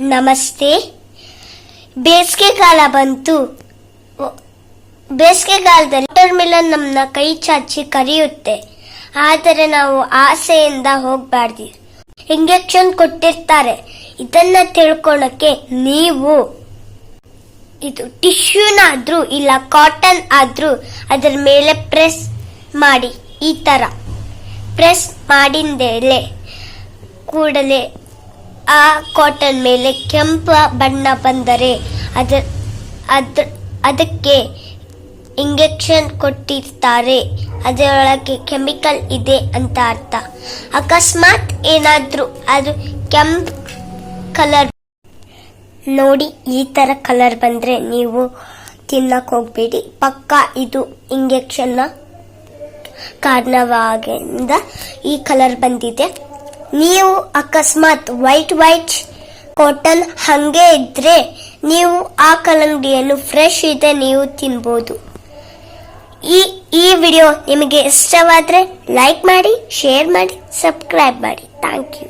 ನಮಸ್ತೆ. ಬೇಸಿಗೆಗಾಲ ಬಂತು. ಬೇಸಿಗೆ ಕಾಲದಲ್ಲಿ ವಾಟರ್ ಮಿಲನ್ ನಮ್ಮನ್ನ ಕೈ ಚಾಚಿ ಕರೆಯುತ್ತೆ. ಆದರೆ ನಾವು ಆಸೆಯಿಂದ ಹೋಗ್ಬಾರ್ದು. ಇಂಜೆಕ್ಷನ್ ಕೊಟ್ಟಿರ್ತಾರೆ. ಇದನ್ನ ತಿಳ್ಕೊಳಕ್ಕೆ ನೀವು. ಇದು ಟಿಶ್ಯೂನಾದ್ರೂ ಇಲ್ಲ ಕಾಟನ್ ಆದ್ರೂ ಅದರ ಮೇಲೆ ಪ್ರೆಸ್ ಮಾಡಿ. ಈ ತರ ಪ್ರೆಸ್ ಮಾಡಿದ್ದೇಲೆ ಕೂಡಲೇ ಆ ಕಾಟನ್ ಮೇಲೆ ಕೆಂಪು ಬಣ್ಣ ಬಂದರೆ ಅದ ಅದ, ಅದಕ್ಕೆ ಇಂಜೆಕ್ಷನ್ ಕೊಟ್ಟಿರ್ತಾರೆ. ಅದರೊಳಗೆ ಕೆಮಿಕಲ್ ಇದೆ ಅಂತ ಅರ್ಥ. ಅಕಸ್ಮಾತ್ ಏನಾದರೂ ಅದು ಕೆಂಪ್ ಕಲರ್ ನೋಡಿ, ಈ ಥರ ಕಲರ್ ಬಂದರೆ ನೀವು ತಿನ್ನಕ್ಕೆ ಹೋಗ್ಬೇಡಿ. ಪಕ್ಕ ಇದು ಇಂಜೆಕ್ಷನ್ನ ಕಾರಣವಾಗಿಂದ ಈ ಕಲರ್ ಬಂದಿದೆ. ನೀವು ಅಕಸ್ಮಾತ್ ವೈಟ್ ವೈಟ್ ಕಾಟನ್ ಹಂಗೆ ಇದ್ರೆ ನೀವು ಆ ಕಲ್ಲಂಗಡಿಯನ್ನು ಫ್ರೆಶ್ ಇದೆ ನೀವು ತಿನ್ಬೋದು. ಈ ಈ ವಿಡಿಯೋ ನಿಮಗೆ ಇಷ್ಟವಾದರೆ ಲೈಕ್ ಮಾಡಿ ಶೇರ್ ಮಾಡಿ ಸಬ್ಸ್ಕ್ರೈಬ್ ಮಾಡಿ. Thank you